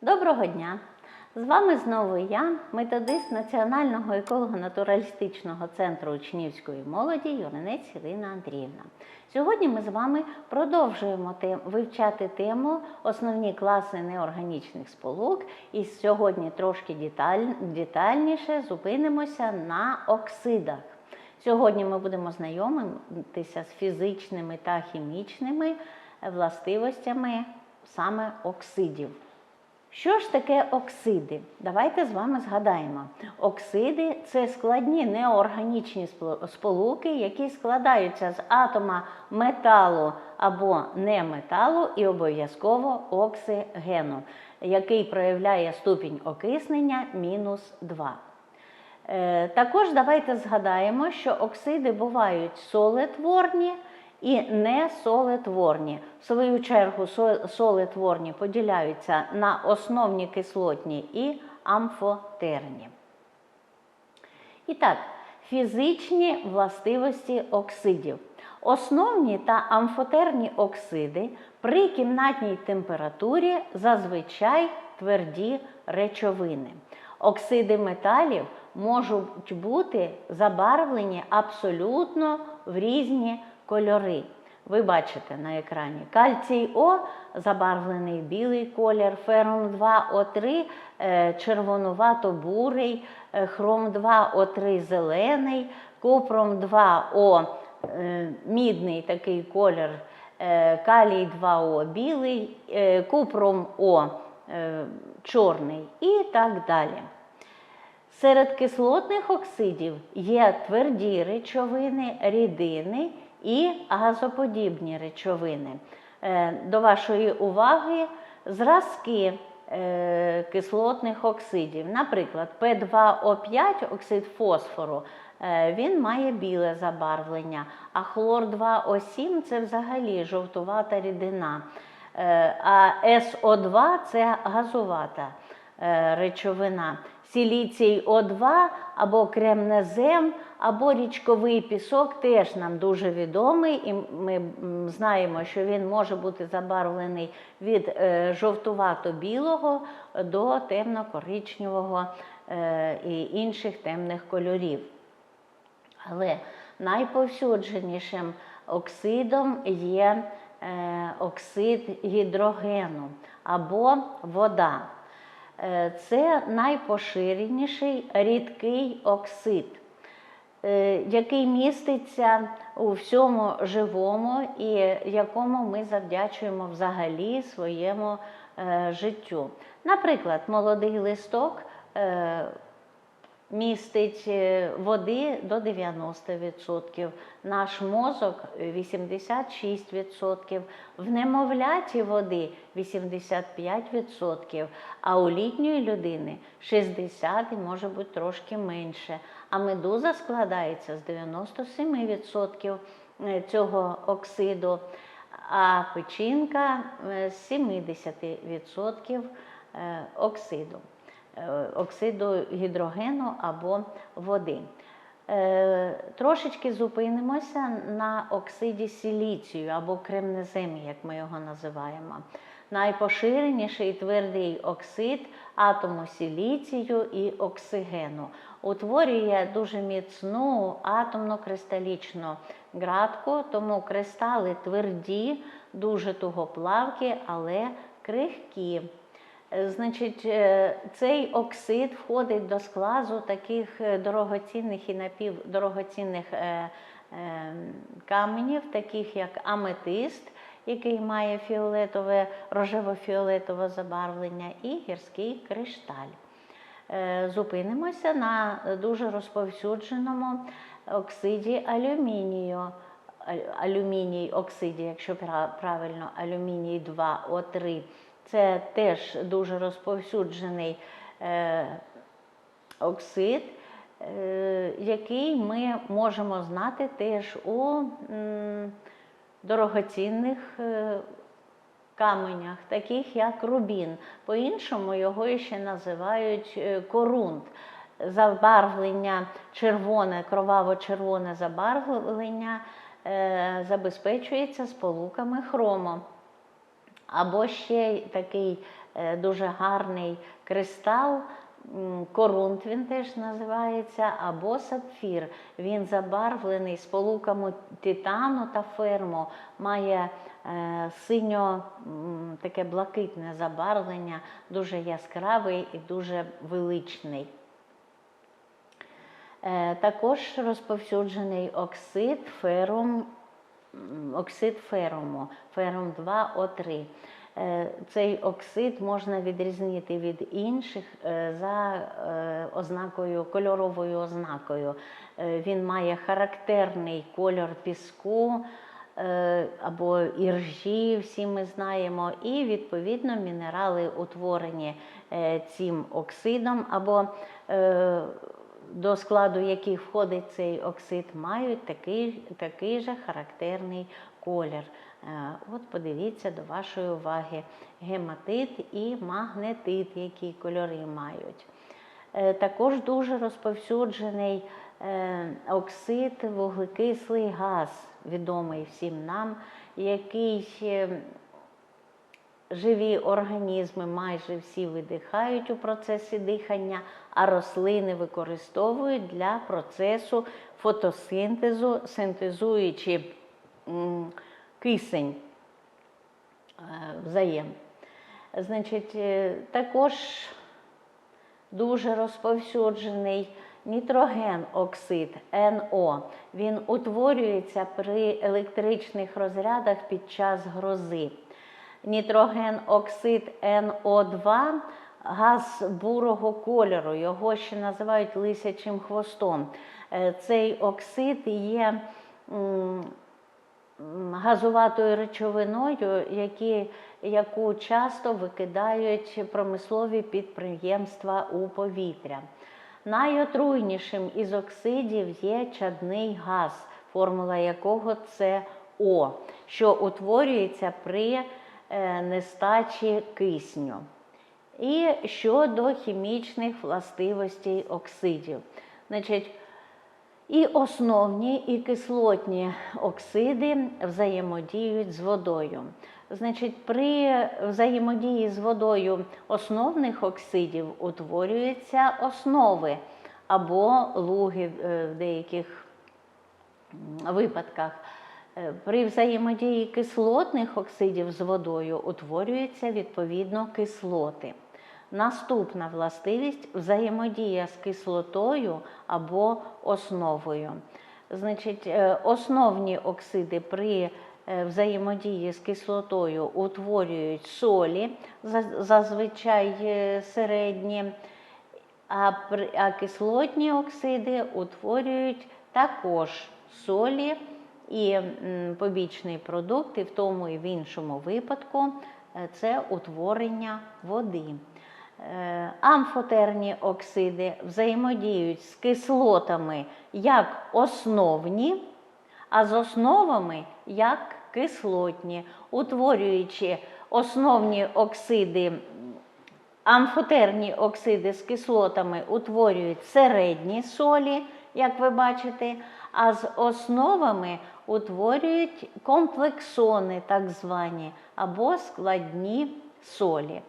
Доброго дня! З вами знову я, методист Національного еколого-натуралістичного центру учнівської молоді Юринець Ірина Андріївна. Сьогодні ми з вами продовжуємо тем- вивчати тему основні класи неорганічних сполук. І сьогодні трошки деталь- детальніше зупинимося на оксидах. Сьогодні ми будемо знайомитися з фізичними та хімічними властивостями саме оксидів. Що ж таке оксиди? Давайте з вами згадаємо. Оксиди це складні неорганічні сполуки, які складаються з атома металу або неметалу і обов'язково оксигену, який проявляє ступінь окиснення мінус 2. Е, Також давайте згадаємо, що оксиди бувають солетворні і несолетворні. В свою чергу со- солетворні поділяються на основні кислотні і амфотерні. І так, фізичні властивості оксидів. Основні та амфотерні оксиди при кімнатній температурі зазвичай тверді речовини. Оксиди металів можуть бути забарвлені абсолютно в різні кольори. Ви бачите на екрані кальцій О забарвлений білий колір, ферум 2 О3 е, червонувато-бурий, е, хром 2 О3 зелений, купром 2 О е, мідний такий колір, калій 2О білий, е, купром О чорний і так далі. Серед кислотних оксидів є тверді речовини, рідини і газоподібні речовини. Е, До вашої уваги зразки е, кислотних оксидів. Наприклад, П2О5 оксид фосфору. е, Він має біле забарвлення, а хлор 2О7 це взагалі жовтувата рідина. А СО2 це газувата речовина. Сіліцій О2 або кремнезем, або річковий пісок теж нам дуже відомий, і ми знаємо, що він може бути забарвлений від е, жовтувато-білого до темно-коричневого е, і інших темних кольорів. Але найповсюдженішим оксидом є е, оксид гідрогену або вода. Е, Це найпоширеніший рідкий оксид, е, який міститься у всьому живому і якому ми завдячуємо взагалі своєму е, життю. Наприклад, молодий листок містить е, води до 90%, наш мозок 86%, в немовляті води 85%, а у літньої людини 60% і може бути трошки менше. А медуза складається з 97% е, цього оксиду, а печінка з 70% е, оксиду е, оксиду гідрогену або води. Е, Трошечки зупинимося на оксиді силіцію або кремнеземі, як ми його називаємо. Найпоширеніший твердий оксид атому силіцію і оксигену. Утворює дуже міцну атомно-кристалічну градку, тому кристали тверді, дуже тугоплавкі, але крихкі. Е, Значить, е, цей оксид входить до складу таких е, дорогоцінних і напівдорогоцінних каменів, таких як аметист, який має фіолетове, рожево-фіолетове забарвлення, і гірський кришталь. Зупинимося на дуже розповсюдженому оксиді алюмінію. Алюміній оксиді, якщо правильно, алюміній 2О3. Це теж дуже розповсюджений е, оксид, е, який ми можемо знати теж у м, дорогоцінних е, каменях, таких як рубін. По-іншому його ще називають е, корунт. Забарвлення червоне, кроваво-червоне забарвлення е, забезпечується сполуками хрому. Або ще такий е, дуже гарний кристал. Корунт він теж називається, або сапфір. Він забарвлений сполуками титану та ферму, має е, синьо таке блакитне забарвлення, дуже яскравий і дуже величний. Е, Також розповсюджений оксид ферум, оксид феруму, ферум 2О3. Е, Цей оксид можна відрізнити від інших е, за е, ознакою, кольоровою ознакою. Він має характерний кольор піску або іржі, всі ми знаємо, і відповідно мінерали, утворені цим оксидом, або до складу яких входить цей оксид, мають такий, такий же характерний колір. Е, От подивіться до вашої уваги гематит і магнетит, які кольори мають. Е, Також дуже розповсюджений е, оксид, вуглекислий газ, відомий всім нам, який живі організми майже всі видихають у процесі дихання, а рослини використовують для процесу фотосинтезу, синтезуючи кисень е, взаєм. Значить, е, також дуже розповсюджений нітроген оксид НО. Він утворюється при електричних розрядах під час грози. Нітроген оксид НО2 газ бурого кольору, його ще називають лисячим хвостом. Е, Цей оксид є газуватою речовиною, які, яку часто викидають промислові підприємства у повітря. Найотруйнішим із оксидів є чадний газ, формула якого це О, що утворюється при нестачі кисню. І щодо хімічних властивостей оксидів. Значить, і основні, і кислотні оксиди взаємодіють з водою. Значить, при взаємодії з водою основних оксидів утворюються основи або луги е, в деяких випадках. Е, При взаємодії кислотних оксидів з водою утворюються відповідно кислоти. Наступна властивість взаємодія з кислотою або основою. Значить, е, основні оксиди при е, взаємодії з кислотою утворюють солі, зазвичай середні, а кислотні оксиди утворюють також солі і побічний продукт, і в тому і в іншому випадку е, це утворення води. Е, Амфотерні оксиди взаємодіють з кислотами як основні, а з основами як кислотні, утворюючи основні оксиди Амфотерні оксиди з кислотами утворюють середні солі, як ви бачите, а з основами утворюють комплексони, так звані, або складні солі.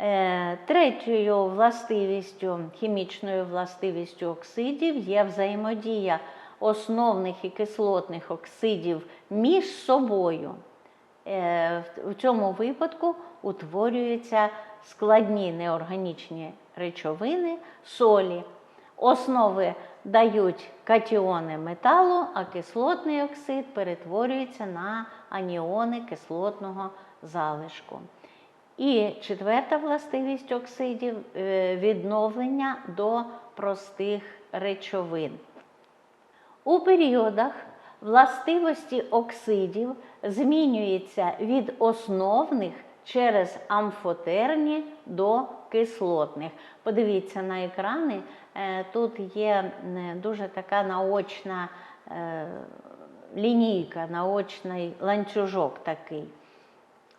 Е, Третьою властивістю, хімічною властивістю оксидів є взаємодія основних і кислотних оксидів між собою. Е, В цьому випадку утворюються складні неорганічні речовини, солі. Основи дають катіони металу, а кислотний оксид перетворюється на аніони кислотного залишку. І четверта властивість оксидів е, відновлення до простих речовин. У періодах властивості оксидів змінюються від основних через амфотерні до кислотних. Подивіться на екрани, тут є е, дуже така наочна е, лінійка, наочний ланцюжок такий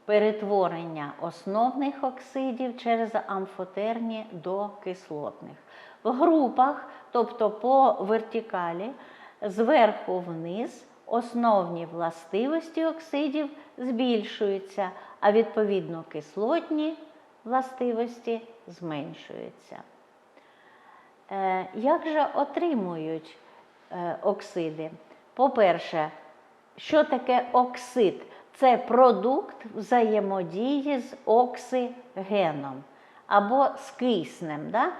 перетворення основних оксидів через амфотерні до кислотних. В групах, тобто по вертикалі, зверху вниз основні властивості оксидів збільшуються, а відповідно кислотні властивості зменшуються. Е, Як же отримують е, оксиди? По-перше, що таке оксид? Це продукт взаємодії з оксигеном або з киснем. Да?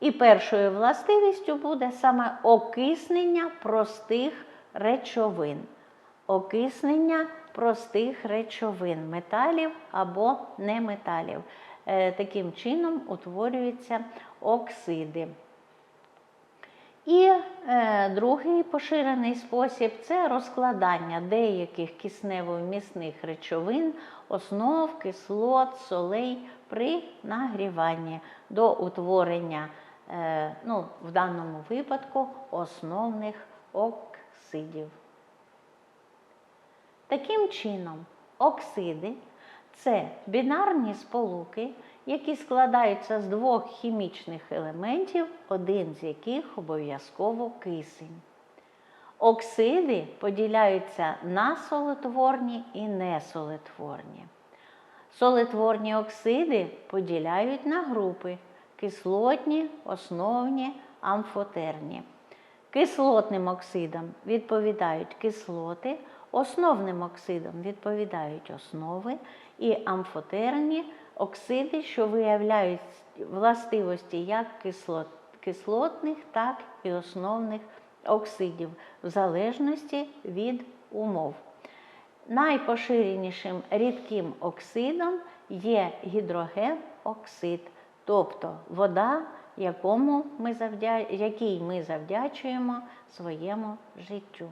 І першою властивістю буде саме окиснення простих речовин. Окиснення простих речовин, металів або неметалів. Е, Таким чином утворюються оксиди. І е, другий поширений спосіб це розкладання деяких киснево-вмісних речовин, основ, кислот, солей при нагріванні до утворення, е, ну, в даному випадку, основних оксидів. Таким чином, оксиди це бінарні сполуки, які складаються з двох хімічних елементів, один з яких обов'язково кисень. Оксиди поділяються на солитворні і несолитворні. Солитворні оксиди поділяють на групи кислотні, основні, амфотерні. Кислотним оксидам відповідають кислоти, основним оксидам відповідають основи і амфотерні оксиди, що виявляють властивості як кислот, кислотних, так і основних оксидів, в залежності від умов. Найпоширенішим рідким оксидом є гідроген-оксид, тобто вода, якому ми завдя... якій ми завдячуємо своєму життю.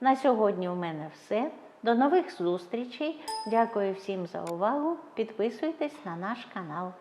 На сьогодні у мене все. До нових зустрічей. Дякую всім за увагу. Підписуйтесь на наш канал.